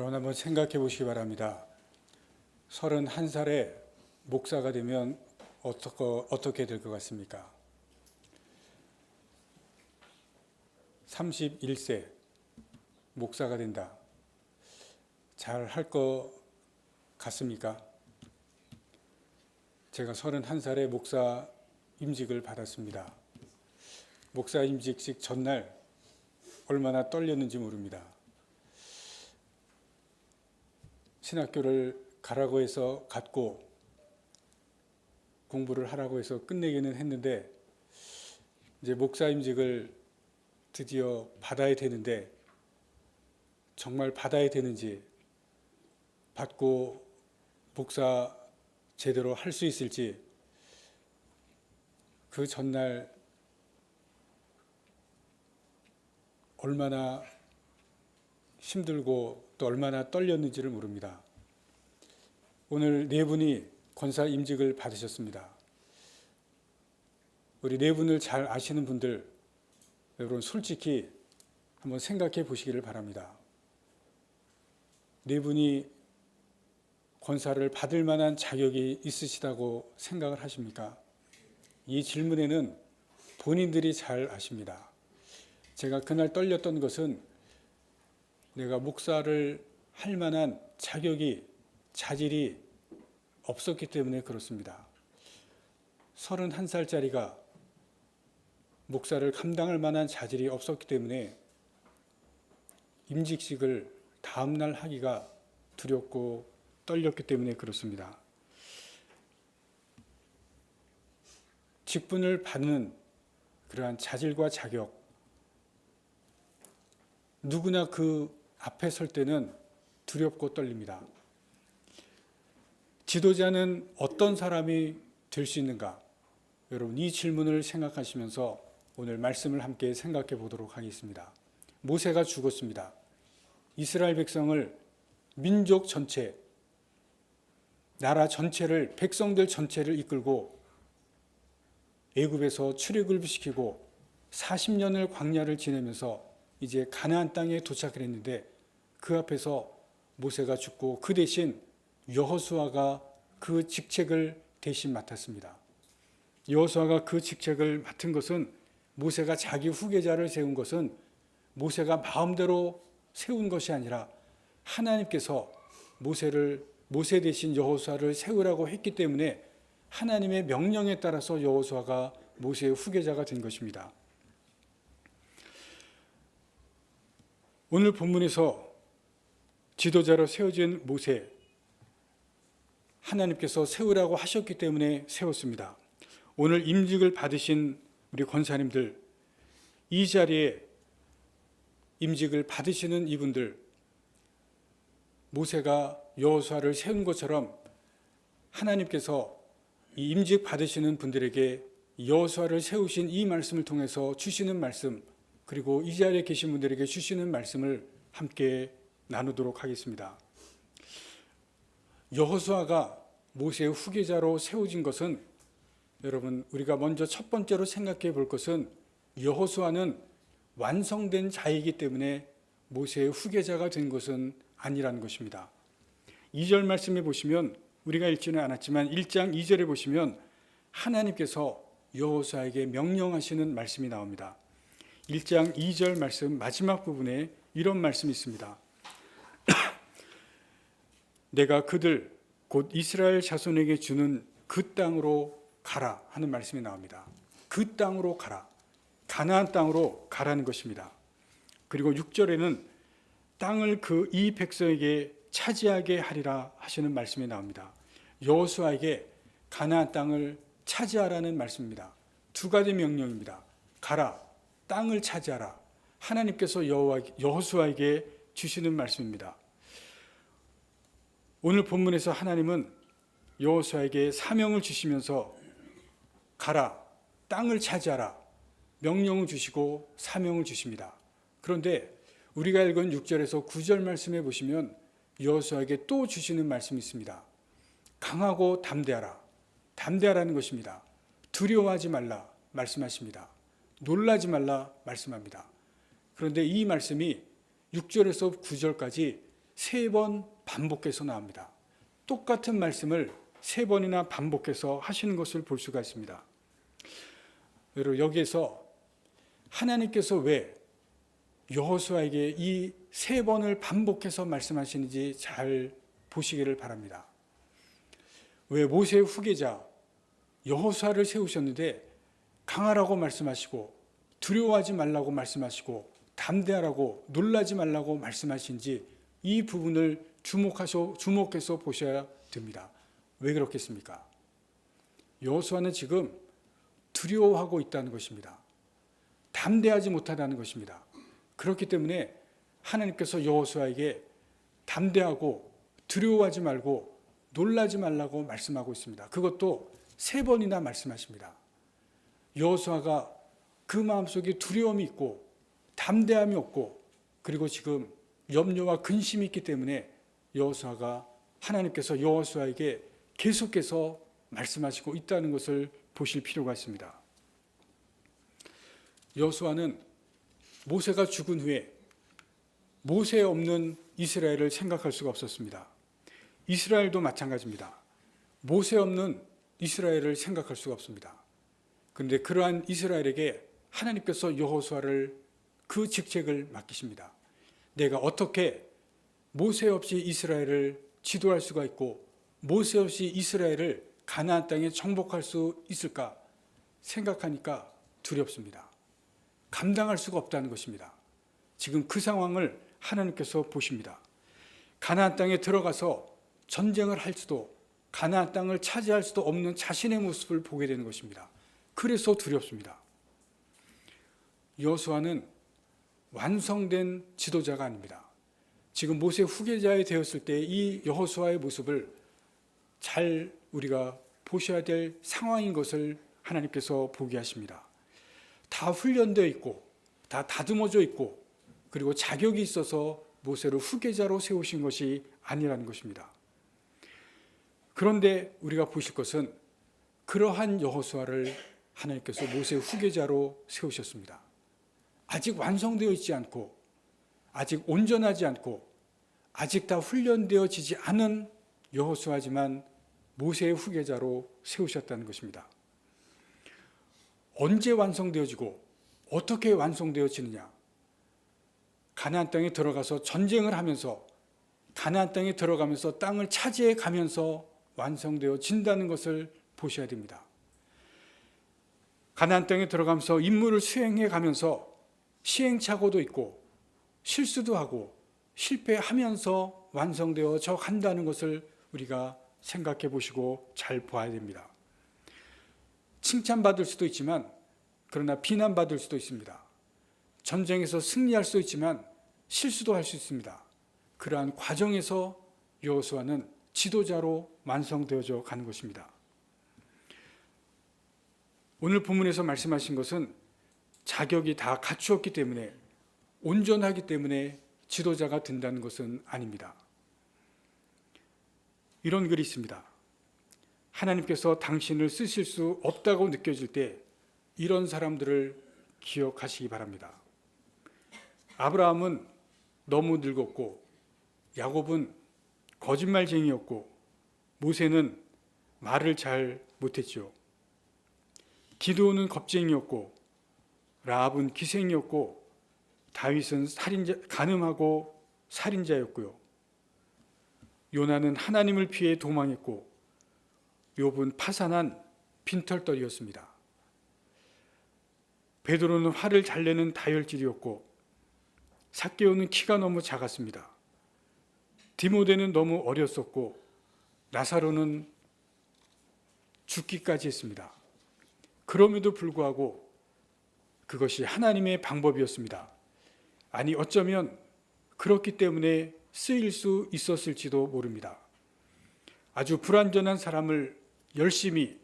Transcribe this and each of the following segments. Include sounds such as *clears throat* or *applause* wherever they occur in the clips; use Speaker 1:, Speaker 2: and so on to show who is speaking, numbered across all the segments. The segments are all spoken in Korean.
Speaker 1: 여러분 한번 생각해 보시기 바랍니다. 31살에 목사가 되면 어떻게, 어떻게 될 것 같습니까? 31세 목사가 된다. 잘 할 것 같습니까? 제가 31살에 목사 임직을 받았습니다. 목사 임직식 전날 얼마나 떨렸는지 모릅니다. 신학교를 가라고 해서 갔고 공부를 하라고 해서 끝내기는 했는데 이제 목사 임직을 드디어 받아야 되는데 정말 받아야 되는지 받고 목사 제대로 할 수 있을지 그 전날 얼마나 힘들고 또 얼마나 떨렸는지를 모릅니다. 오늘 네 분이 권사 임직을 받으셨습니다. 우리 네 분을 잘 아시는 분들 여러분 솔직히 한번 생각해 보시기를 바랍니다. 네 분이 권사를 받을 만한 자격이 있으시다고 생각을 하십니까? 이 질문에는 본인들이 잘 아십니다. 제가 그날 떨렸던 것은 내가 목사를 할 만한 자격이 자질이 없었기 때문에 그렇습니다. 31살짜리가 목사를 감당할 만한 자질이 없었기 때문에 임직식을 다음날 하기가 두렵고 떨렸기 때문에 그렇습니다. 직분을 받는 그러한 자질과 자격, 누구나 그 앞에 설 때는 두렵고 떨립니다. 지도자는 어떤 사람이 될 수 있는가? 여러분, 이 질문을 생각하시면서 오늘 말씀을 함께 생각해 보도록 하겠습니다. 모세가 죽었습니다. 이스라엘 백성을 민족 전체, 나라 전체를 백성들 전체를 이끌고 애굽에서 출애굽을 시키고 40년을 광야를 지내면서 이제 가나안 땅에 도착을 했는데 그 앞에서 모세가 죽고 그 대신 여호수아가 그 직책을 대신 맡았습니다. 여호수아가 그 직책을 맡은 것은 모세가 자기 후계자를 세운 것은 모세가 마음대로 세운 것이 아니라 하나님께서 모세를 모세 대신 여호수아를 세우라고 했기 때문에 하나님의 명령에 따라서 여호수아가 모세의 후계자가 된 것입니다. 오늘 본문에서 지도자로 세워진 모세 하나님께서 세우라고 하셨기 때문에 세웠습니다. 오늘 임직을 받으신 우리 권사님들 이 자리에 임직을 받으시는 이분들 모세가 여호수아를 세운 것처럼 하나님께서 이 임직 받으시는 분들에게 여호수아를 세우신 이 말씀을 통해서 주시는 말씀 그리고 이 자리에 계신 분들에게 주시는 말씀을 함께 나누도록 하겠습니다. 여호수아가 모세의 후계자로 세워진 것은 여러분 우리가 먼저 첫 번째로 생각해 볼 것은 여호수아는 완성된 자이기 때문에 모세의 후계자가 된 것은 아니라는 것입니다. 2절 말씀에 보시면 우리가 읽지는 않았지만 1장 2절에 보시면 하나님께서 여호수아에게 명령하시는 말씀이 나옵니다. 1장 2절 말씀 마지막 부분에 이런 말씀이 있습니다. *clears throat* 내가 그들 곧 이스라엘 자손에게 주는 그 땅으로 가라 하는 말씀이 나옵니다. 그 땅으로 가라. 가나안 땅으로 가라는 것입니다. 그리고 6절에는 땅을 그 이 백성에게 차지하게 하리라 하시는 말씀이 나옵니다. 여호수아에게 가나안 땅을 차지하라는 말씀입니다. 두 가지 명령입니다. 가라, 땅을 차지하라. 하나님께서 여호수아에게 주시는 말씀입니다. 오늘 본문에서 하나님은 여호수아에게 사명을 주시면서 가라, 땅을 차지하라. 명령을 주시고 사명을 주십니다. 그런데 우리가 읽은 6절에서 9절 말씀에 보시면 여호수아에게 또 주시는 말씀이 있습니다. 강하고 담대하라. 담대하라는 것입니다. 두려워하지 말라 말씀하십니다. 놀라지 말라 말씀합니다. 그런데 이 말씀이 6절에서 9절까지 세 번 반복해서 나옵니다. 똑같은 말씀을 세 번이나 반복해서 하시는 것을 볼 수가 있습니다. 여러분 여기에서 하나님께서 왜 여호수아에게 이 세 번을 반복해서 말씀하시는지 잘 보시기를 바랍니다. 왜 모세의 후계자 여호수아를 세우셨는데 강하라고 말씀하시고 두려워하지 말라고 말씀하시고 담대하라고 놀라지 말라고 말씀하신지 이 부분을 주목하셔 주목해서 보셔야 됩니다. 왜 그렇겠습니까? 여호수아는 지금 두려워하고 있다는 것입니다. 담대하지 못하다는 것입니다. 그렇기 때문에 하나님께서 여호수아에게 담대하고 두려워하지 말고 놀라지 말라고 말씀하고 있습니다. 그것도 세 번이나 말씀하십니다. 여호수아가 그 마음속에 두려움이 있고 담대함이 없고 그리고 지금 염려와 근심이 있기 때문에 여호수아가 하나님께서 여호수아에게 계속해서 말씀하시고 있다는 것을 보실 필요가 있습니다. 여호수아는 모세가 죽은 후에 모세 없는 이스라엘을 생각할 수가 없었습니다. 이스라엘도 마찬가지입니다. 모세 없는 이스라엘을 생각할 수가 없습니다. 그런데 그러한 이스라엘에게 하나님께서 여호수아를 그 직책을 맡기십니다. 내가 어떻게 모세 없이 이스라엘을 지도할 수가 있고 모세 없이 이스라엘을 가나안 땅에 정복할 수 있을까 생각하니까 두렵습니다. 감당할 수가 없다는 것입니다. 지금 그 상황을 하나님께서 보십니다. 가나안 땅에 들어가서 전쟁을 할 수도 가나안 땅을 차지할 수도 없는 자신의 모습을 보게 되는 것입니다. 그래서 두렵습니다. 여호수아는 완성된 지도자가 아닙니다. 지금 모세 후계자에 되었을 때 이 여호수아의 모습을 잘 우리가 보셔야 될 상황인 것을 하나님께서 보게 하십니다. 다 훈련되어 있고 다 다듬어져 있고 그리고 자격이 있어서 모세를 후계자로 세우신 것이 아니라는 것입니다. 그런데 우리가 보실 것은 그러한 여호수아를 하나님께서 모세 후계자로 세우셨습니다. 아직 완성되어 있지 않고 아직 온전하지 않고 아직 다 훈련되어지지 않은 여호수아지만 모세의 후계자로 세우셨다는 것입니다. 언제 완성되어지고 어떻게 완성되어지느냐? 가나안 땅에 들어가서 전쟁을 하면서 가나안 땅에 들어가면서 땅을 차지해 가면서 완성되어진다는 것을 보셔야 됩니다. 가나안 땅에 들어가면서 임무를 수행해 가면서 시행착오도 있고 실수도 하고 실패하면서 완성되어져 간다는 것을 우리가 생각해 보시고 잘 보아야 됩니다. 칭찬받을 수도 있지만 그러나 비난받을 수도 있습니다. 전쟁에서 승리할 수 있지만 실수도 할 수 있습니다. 그러한 과정에서 여호수아는 지도자로 완성되어져 가는 것입니다. 오늘 본문에서 말씀하신 것은 자격이 다 갖추었기 때문에 온전하기 때문에 지도자가 된다는 것은 아닙니다. 이런 글이 있습니다. 하나님께서 당신을 쓰실 수 없다고 느껴질 때 이런 사람들을 기억하시기 바랍니다. 아브라함은 너무 늙었고 야곱은 거짓말쟁이였고 모세는 말을 잘 못했죠. 기도는 겁쟁이였고 라합은 기생이었고 다윗은 살인자 간음하고 살인자였고요. 요나는 하나님을 피해 도망했고 욥은 파산한 빈털떨이었습니다. 베드로는 화를 잘 내는 다혈질이었고 삭개오는 키가 너무 작았습니다. 디모데는 너무 어렸었고 나사로는 죽기까지 했습니다. 그럼에도 불구하고 그것이 하나님의 방법이었습니다. 아니 어쩌면 그렇기 때문에 쓰일 수 있었을지도 모릅니다. 아주 불완전한 사람을 열심히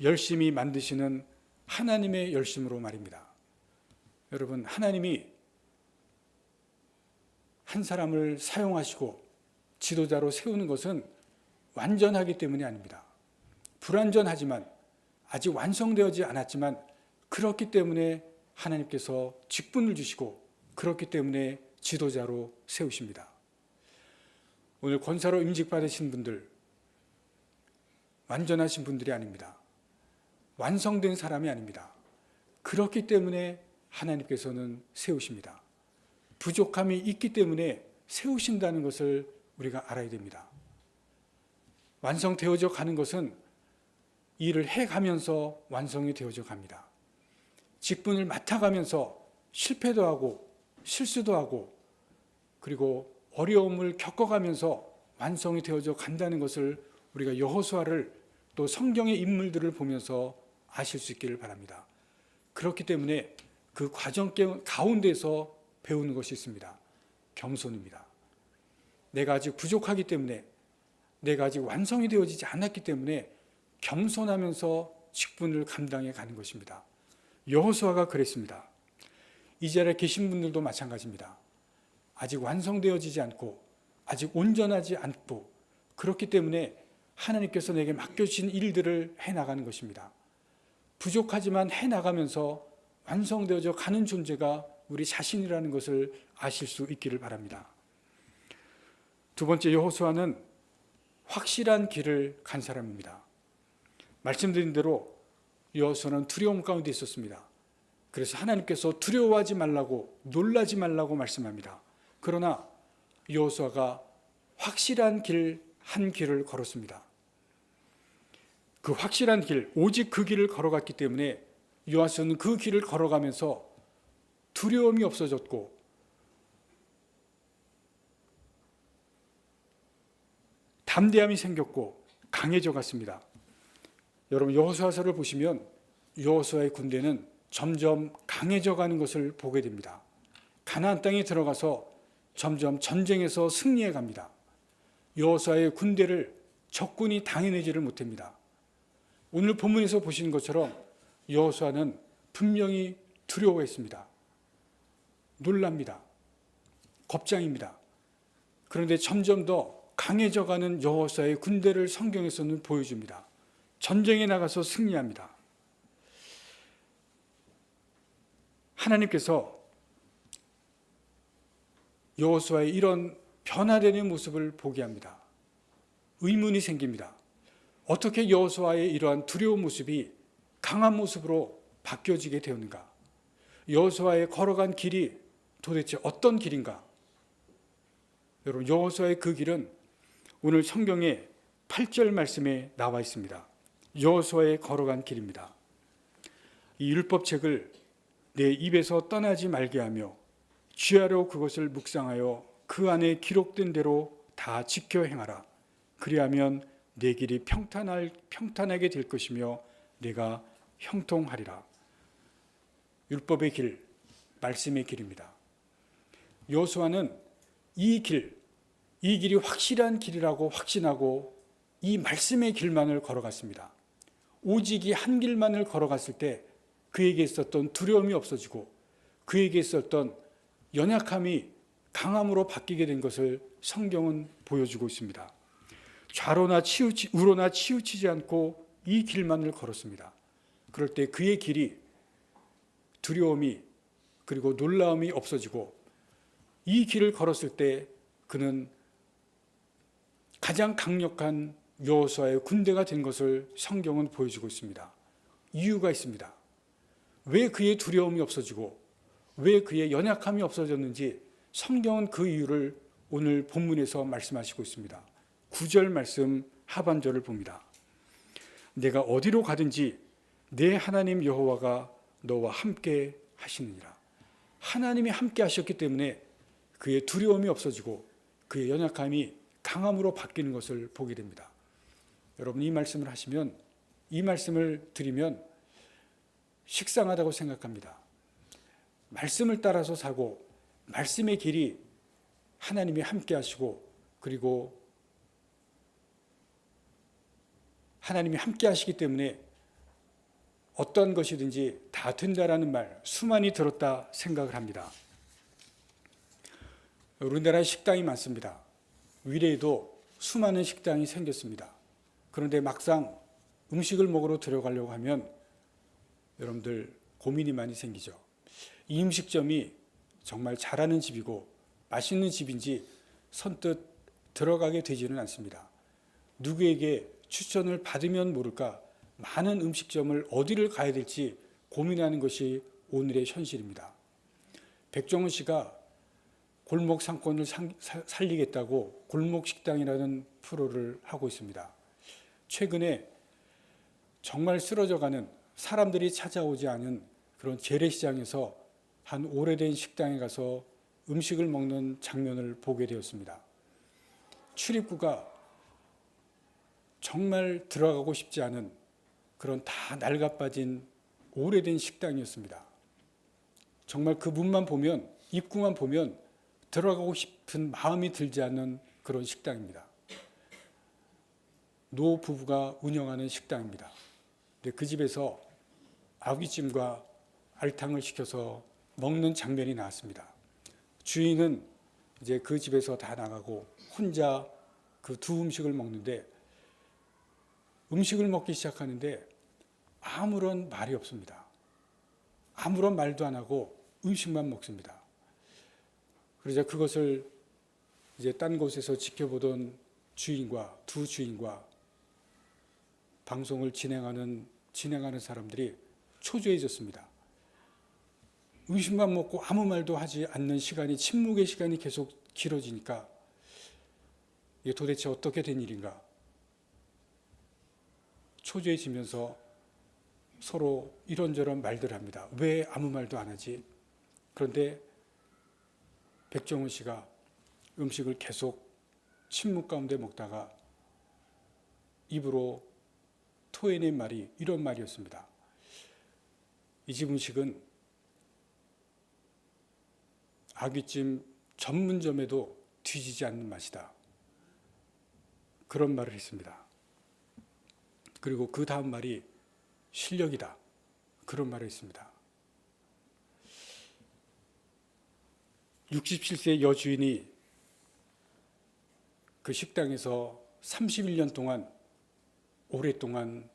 Speaker 1: 열심히 만드시는 하나님의 열심으로 말입니다. 여러분 하나님이 한 사람을 사용하시고 지도자로 세우는 것은 완전하기 때문이 아닙니다. 불완전하지만 아직 완성되어지 않았지만 그렇기 때문에 하나님께서 직분을 주시고 그렇기 때문에 지도자로 세우십니다. 오늘 권사로 임직받으신 분들 완전하신 분들이 아닙니다. 완성된 사람이 아닙니다. 그렇기 때문에 하나님께서는 세우십니다. 부족함이 있기 때문에 세우신다는 것을 우리가 알아야 됩니다. 완성되어져 가는 것은 일을 해 가면서 완성이 되어져 갑니다. 직분을 맡아가면서 실패도 하고 실수도 하고 그리고 어려움을 겪어가면서 완성이 되어져 간다는 것을 우리가 여호수아를 또 성경의 인물들을 보면서 아실 수 있기를 바랍니다. 그렇기 때문에 그 과정 가운데서 배우는 것이 있습니다. 겸손입니다. 내가 아직 부족하기 때문에 내가 아직 완성이 되어지지 않았기 때문에 겸손하면서 직분을 감당해 가는 것입니다. 여호수아가 그랬습니다. 이 자리에 계신 분들도 마찬가지입니다. 아직 완성되어지지 않고 아직 온전하지 않고 그렇기 때문에 하나님께서 내게 맡겨주신 일들을 해 나가는 것입니다. 부족하지만 해 나가면서 완성되어져 가는 존재가 우리 자신이라는 것을 아실 수 있기를 바랍니다. 두 번째 여호수아는 확실한 길을 간 사람입니다. 말씀드린 대로 여호수아는 두려움 가운데 있었습니다. 그래서 하나님께서 두려워하지 말라고 놀라지 말라고 말씀합니다. 그러나 여호수아가 확실한 길 한 길을 걸었습니다. 그 확실한 길, 오직 그 길을 걸어갔기 때문에 요하스는 그 길을 걸어가면서 두려움이 없어졌고 담대함이 생겼고 강해져 갔습니다. 여러분 여호수아서를 보시면 여호수아의 군대는 점점 강해져 가는 것을 보게 됩니다. 가나안 땅에 들어가서 점점 전쟁에서 승리해 갑니다. 여호수아의 군대를 적군이 당해내지를 못합니다. 오늘 본문에서 보시는 것처럼 여호수아는 분명히 두려워했습니다. 놀랍니다. 겁장입니다. 그런데 점점 더 강해져가는 여호수아의 군대를 성경에서는 보여줍니다. 전쟁에 나가서 승리합니다. 하나님께서 여호수아의 이런 변화되는 모습을 보게 합니다. 의문이 생깁니다. 어떻게 여호수아의 이러한 두려운 모습이 강한 모습으로 바뀌어지게 되었는가? 여호수아의 걸어간 길이 도대체 어떤 길인가? 여러분 여호수아의 그 길은 오늘 성경의 8절 말씀에 나와 있습니다. 여호수아의 걸어간 길입니다. 이 율법책을 내 입에서 떠나지 말게 하며 쥐하러 그것을 묵상하여 그 안에 기록된 대로 다 지켜 행하라. 그리하면 내 길이 평탄할 평탄하게 될 것이며 내가 형통하리라. 율법의 길, 말씀의 길입니다. 여호수아는 이 길, 이 길이 확실한 길이라고 확신하고 이 말씀의 길만을 걸어갔습니다. 오직 이 한 길만을 걸어갔을 때 그에게 있었던 두려움이 없어지고 그에게 있었던 연약함이 강함으로 바뀌게 된 것을 성경은 보여주고 있습니다. 좌로나 치우치, 우로나 치우치지 않고 이 길만을 걸었습니다. 그럴 때 그의 길이 두려움이 그리고 놀라움이 없어지고 이 길을 걸었을 때 그는 가장 강력한 여호수아의 군대가 된 것을 성경은 보여주고 있습니다. 이유가 있습니다. 왜 그의 두려움이 없어지고 왜 그의 연약함이 없어졌는지 성경은 그 이유를 오늘 본문에서 말씀하시고 있습니다. 9절 말씀 하반절을 봅니다. 내가 어디로 가든지 내 하나님 여호와가 너와 함께 하시느니라. 하나님이 함께 하셨기 때문에 그의 두려움이 없어지고 그의 연약함이 강함으로 바뀌는 것을 보게 됩니다. 여러분 이 말씀을 하시면 이 말씀을 드리면 식상하다고 생각합니다. 말씀을 따라서 사고 말씀의 길이 하나님이 함께 하시고 그리고 하나님이 함께 하시기 때문에 어떤 것이든지 다 된다라는 말 수많이 들었다 생각을 합니다. 우리나라에 식당이 많습니다. 위례에도 수많은 식당이 생겼습니다. 그런데 막상 음식을 먹으러 들어가려고 하면 여러분들 고민이 많이 생기죠. 이 음식점이 정말 잘하는 집이고 맛있는 집인지 선뜻 들어가게 되지는 않습니다. 누구에게 추천을 받으면 모를까 많은 음식점을 어디를 가야 될지 고민하는 것이 오늘의 현실입니다. 백종원 씨가 골목 상권을 살리겠다고 골목 식당이라는 프로를 하고 있습니다. 최근에 정말 쓰러져가는 사람들이 찾아오지 않은 그런 재래시장에서 한 오래된 식당에 가서 음식을 먹는 장면을 보게 되었습니다. 출입구가 정말 들어가고 싶지 않은 그런 다 낡아빠진 오래된 식당이었습니다. 정말 그 문만 보면 입구만 보면 들어가고 싶은 마음이 들지 않는 그런 식당입니다. 노 부부가 운영하는 식당입니다. 근데 그 집에서 아귀찜과 알탕을 시켜서 먹는 장면이 나왔습니다. 주인은 이제 그 집에서 다 나가고 혼자 그 두 음식을 먹는데 음식을 먹기 시작하는데 아무런 말이 없습니다. 아무런 말도 안 하고 음식만 먹습니다. 그러자 그것을 이제 딴 곳에서 지켜보던 주인과 두 주인과 방송을 진행하는 진행하는 사람들이 초조해졌습니다. 음식만 먹고 아무 말도 하지 않는 시간이 침묵의 시간이 계속 길어지니까 이게 도대체 어떻게 된 일인가? 초조해지면서 서로 이런저런 말들 합니다. 왜 아무 말도 안 하지? 그런데 백종원 씨가 음식을 계속 침묵 가운데 먹다가 입으로 토해낸 말이 이런 말이었습니다. 이 집 음식은 아귀찜 전문점에도 뒤지지 않는 맛이다. 그런 말을 했습니다. 그리고 그 다음 말이 실력이다. 그런 말을 했습니다. 67세 여주인이 그 식당에서 31년 동안 오랫동안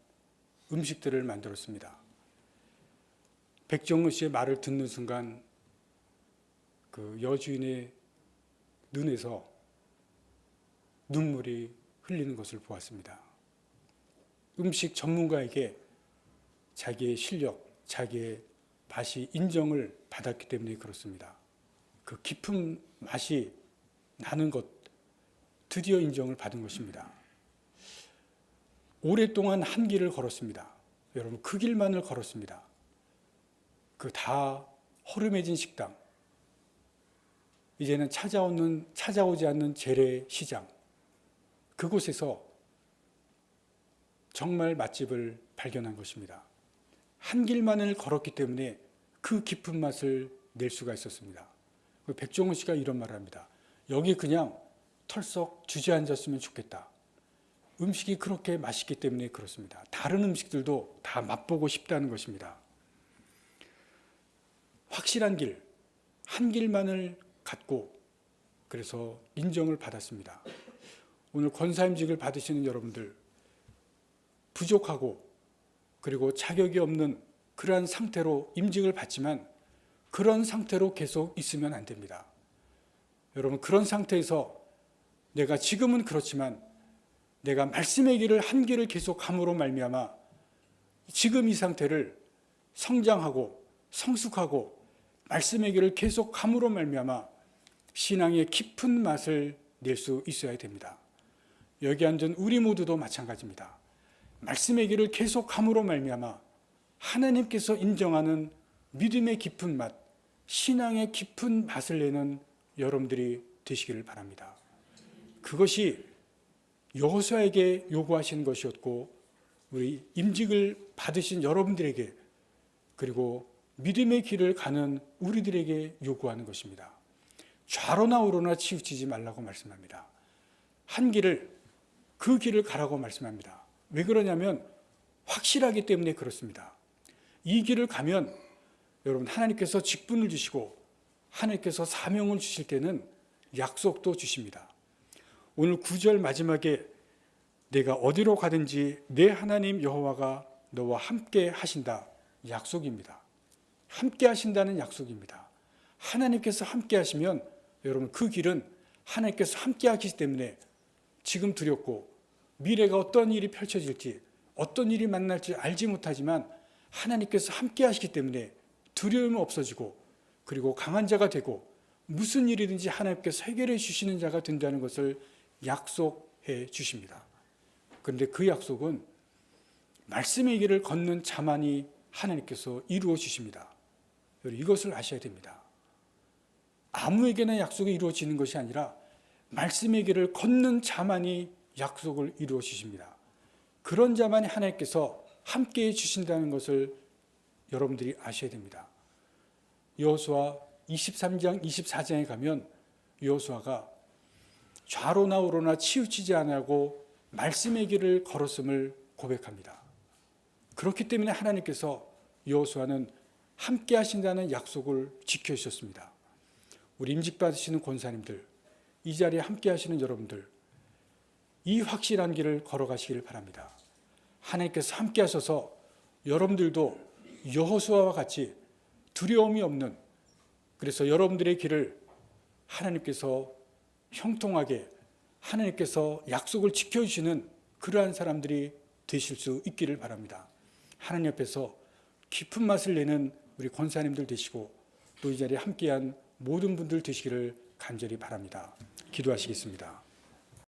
Speaker 1: 음식들을 만들었습니다. 백정우 씨의 말을 듣는 순간 그 여주인의 눈에서 눈물이 흘리는 것을 보았습니다. 음식 전문가에게 자기의 실력, 자기의 맛이 인정을 받았기 때문에 그렇습니다. 그 깊은 맛이 나는 것, 드디어 인정을 받은 것입니다. 오랫동안 한 길을 걸었습니다. 여러분, 그 길만을 걸었습니다. 그 다 허름해진 식당. 이제는 찾아오는, 찾아오지 않는 재래 시장. 그곳에서 정말 맛집을 발견한 것입니다. 한 길만을 걸었기 때문에 그 깊은 맛을 낼 수가 있었습니다. 백종원 씨가 이런 말을 합니다. 여기 그냥 털썩 주저앉았으면 좋겠다. 음식이 그렇게 맛있기 때문에 그렇습니다. 다른 음식들도 다 맛보고 싶다는 것입니다. 확실한 길, 한 길만을 갖고 그래서 인정을 받았습니다. 오늘 권사임직을 받으시는 여러분들 부족하고 그리고 자격이 없는 그러한 상태로 임직을 받지만 그런 상태로 계속 있으면 안 됩니다. 여러분 그런 상태에서 내가 지금은 그렇지만 내가 말씀의 길을 한 길을 계속 함으로 말미암아 지금 이 상태를 성장하고 성숙하고 말씀의 길을 계속 함으로 말미암아 신앙의 깊은 맛을 낼 수 있어야 됩니다. 여기 앉은 우리 모두도 마찬가지입니다. 말씀의 길을 계속 함으로 말미암아 하나님께서 인정하는 믿음의 깊은 맛, 신앙의 깊은 맛을 내는 여러분들이 되시기를 바랍니다. 그것이 여호수아에게 요구하신 것이었고 우리 임직을 받으신 여러분들에게 그리고 믿음의 길을 가는 우리들에게 요구하는 것입니다. 좌로나 우로나 치우치지 말라고 말씀합니다. 한 길을 그 길을 가라고 말씀합니다. 왜 그러냐면 확실하기 때문에 그렇습니다. 이 길을 가면 여러분 하나님께서 직분을 주시고 하나님께서 사명을 주실 때는 약속도 주십니다. 오늘 9절 마지막에 내가 어디로 가든지 내 하나님 여호와가 너와 함께 하신다. 약속입니다. 함께 하신다는 약속입니다. 하나님께서 함께 하시면 여러분 그 길은 하나님께서 함께 하시기 때문에 지금 두렵고 미래가 어떤 일이 펼쳐질지 어떤 일이 만날지 알지 못하지만 하나님께서 함께 하시기 때문에 두려움이 없어지고 그리고 강한 자가 되고 무슨 일이든지 하나님께서 해결해 주시는 자가 된다는 것을 약속해 주십니다. 그런데 그 약속은 말씀의 길을 걷는 자만이 하나님께서 이루어 주십니다. 이것을 아셔야 됩니다. 아무에게나 약속이 이루어지는 것이 아니라 말씀의 길을 걷는 자만이 약속을 이루어 주십니다. 그런 자만이 하나님께서 함께 해 주신다는 것을 여러분들이 아셔야 됩니다. 여호수아 23장 24장에 가면 여호수아가 좌로나 우로나 치우치지 않고 말씀의 길을 걸었음을 고백합니다. 그렇기 때문에 하나님께서 여호수아는 함께 하신다는 약속을 지켜 주셨습니다. 우리 임직 받으시는 권사님들, 이 자리에 함께 하시는 여러분들, 이 확실한 길을 걸어가시기를 바랍니다. 하나님께서 함께 하셔서 여러분들도 여호수아와 같이 두려움이 없는 그래서 여러분들의 길을 하나님께서 형통하게 하나님께서 약속을 지켜주시는 그러한 사람들이 되실 수 있기를 바랍니다. 하나님 앞에서 깊은 맛을 내는 우리 권사님들 되시고 또 이 자리에 함께한 모든 분들 되시기를 간절히 바랍니다. 기도하시겠습니다.